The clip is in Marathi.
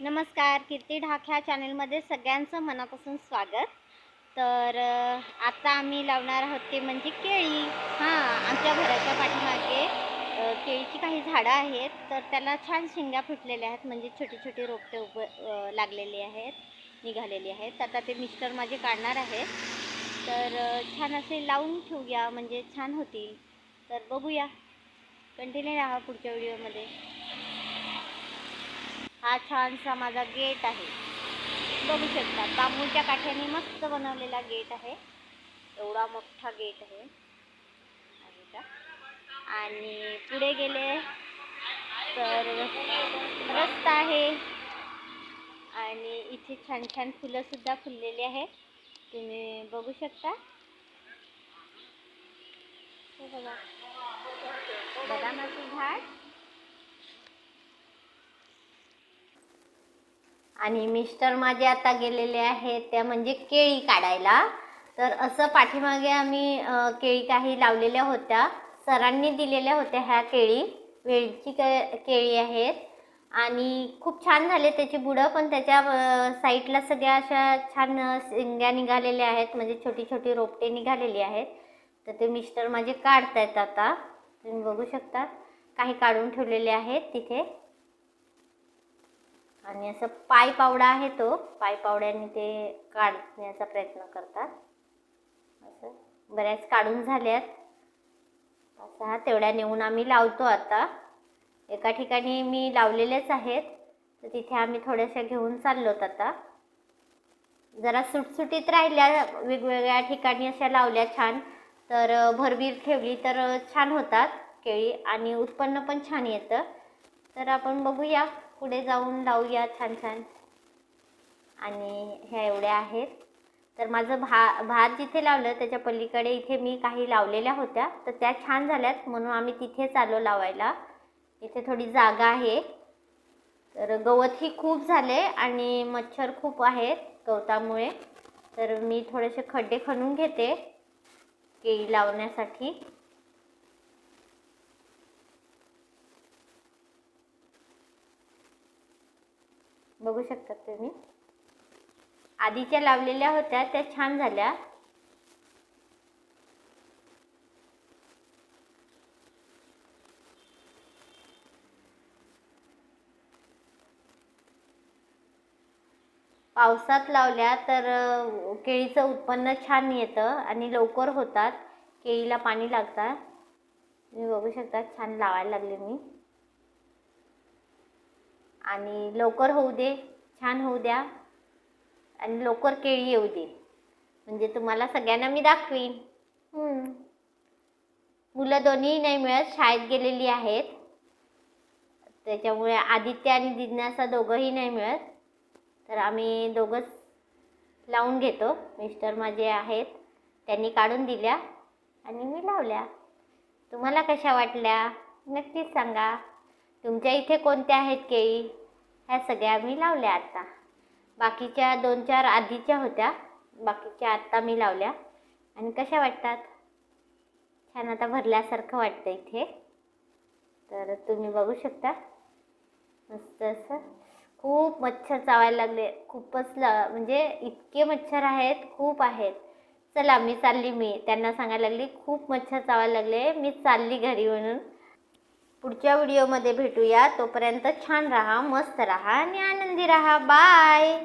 नमस्कार कीर्ती ढाक ह्या चॅनलमध्ये सगळ्यांचं मनापासून स्वागत. तर आता आम्ही लावणार आहोत ते म्हणजे केळी. हां आमच्या घराच्या पाठीमागे केळीची काही झाडं आहेत तर त्याला छान शेंगा फुटलेल्या आहेत म्हणजे छोटे छोटे रोपटे उभ लागलेली आहेत निघालेली आहेत. आता ते मिस्टर माझे काढणार आहेत. तर छान असे लावून ठेवूया म्हणजे छान होतील. तर बघूया. कंटिन्यू राहा पुढच्या व्हिडिओमध्ये. हा छानसा माझा गेट आहे. बघू शकता बांबूच्या काठ्याने मस्त बनवलेला गेट आहे. एवढा मोठा गेट आहे. का आणि पुढे गेले तर रस्ता आहे. आणि इथे छान छान फुलंसुद्धा फुललेली आहे. तुम्ही बघू शकता. हे बघा. बदामाचं झाड. आणि मिस्टर माझे आता गेलेले आहेत त्या म्हणजे केळी काढायला. तर असं पाठीमागे आम्ही केळी काही लावलेल्या होत्या. सरांनी दिलेल्या होत्या ह्या केळी. वेळची के केळी आहेत. आणि खूप छान झाले त्याची बुडं पण त्याच्या साईडला सगळ्या अशा छान शिंग्या निघालेल्या आहेत. म्हणजे छोटी छोटी रोपटे निघालेली आहेत. तर ते मिस्टर माझे काढतायत आता. तुम्ही बघू शकता. काही काढून ठेवलेले आहेत तिथे. आणि असं पाय पावडा आहे तो पाय पावड्याने ते काढण्याचा प्रयत्न करतात. असं बऱ्याच काढून झाल्यात. असं हा तेवढ्या नेऊन आम्ही लावतो आता. एका ठिकाणी मी लावलेलेच आहेत. तर तिथे आम्ही थोड्याशा घेऊन चाललोत आता. जरा सुटसुटीत राहिल्या वेगवेगळ्या ठिकाणी अशा लावल्या छान. तर अं, भरवीर ठेवली तर छान होतात केळी आणि उत्पन्न पण छान येतं. तर आपण बघूया. पुढे जाऊन लावूया छान छान. आणि ह्या एवढ्या आहेत. तर माझं भा भात जिथे लावलं त्याच्या पलीकडे इथे मी काही लावलेल्या होत्या. तर त्या छान झाल्यात म्हणून आम्ही तिथेच आलो लावायला. इथे थोडी जागा आहे. तर गवतही खूप झाले आणि मच्छर खूप आहेत गवतामुळे. तर मी थोडेसे खड्डे खणून घेते केळी लावण्यासाठी. बघू शकता तुम्ही. आधीच्या लावलेल्या होत्या त्या छान झाल्या. पावसात लावल्या तर केळीचं उत्पन्न छान येतं आणि लवकर होतात. केळीला पाणी लागतात. तुम्ही बघू शकता छान लावायला लागले मी. आणि लवकर होऊ दे छान होऊ द्या आणि लवकर केळी येऊ दे. म्हणजे तुम्हाला सगळ्यांना मी दाखवीन. मुलं दोन्ही नाही मिळत शाळेत गेलेली आहेत. त्याच्यामुळे आदित्य आणि जिज्ञासा दोघंही नाही मिळत. तर आम्ही दोघंच लावून घेतो. मिस्टर माझे आहेत. त्यांनी काढून दिल्या आणि मी लावल्या. तुम्हाला कशा वाटल्या? नक्कीच सांगा. तुमच्या इथे कोणत्या आहेत केळी? ह्या सगळ्या मी लावल्या आता. बाकीच्या दोन चार आधीच्या होत्या. बाकीच्या आत्ता मी लावल्या. आणि कशा वाटतात? छान आता भरल्यासारखं वाटतं इथे. तर तुम्ही बघू शकता. मस्त असं. खूप मच्छर चावायला लागले. खूपच ल म्हणजे इतके मच्छर आहेत खूप आहेत. चला मी चालली मी. त्यांना सांगायला लागली खूप मच्छर चावायला लागले. मी चालली घरी म्हणून. पुढच्या व्हिडिओमध्ये भेटूया. तोपर्यंत छान राहा मस्त राहा आणि आनंदी राहा. बाय!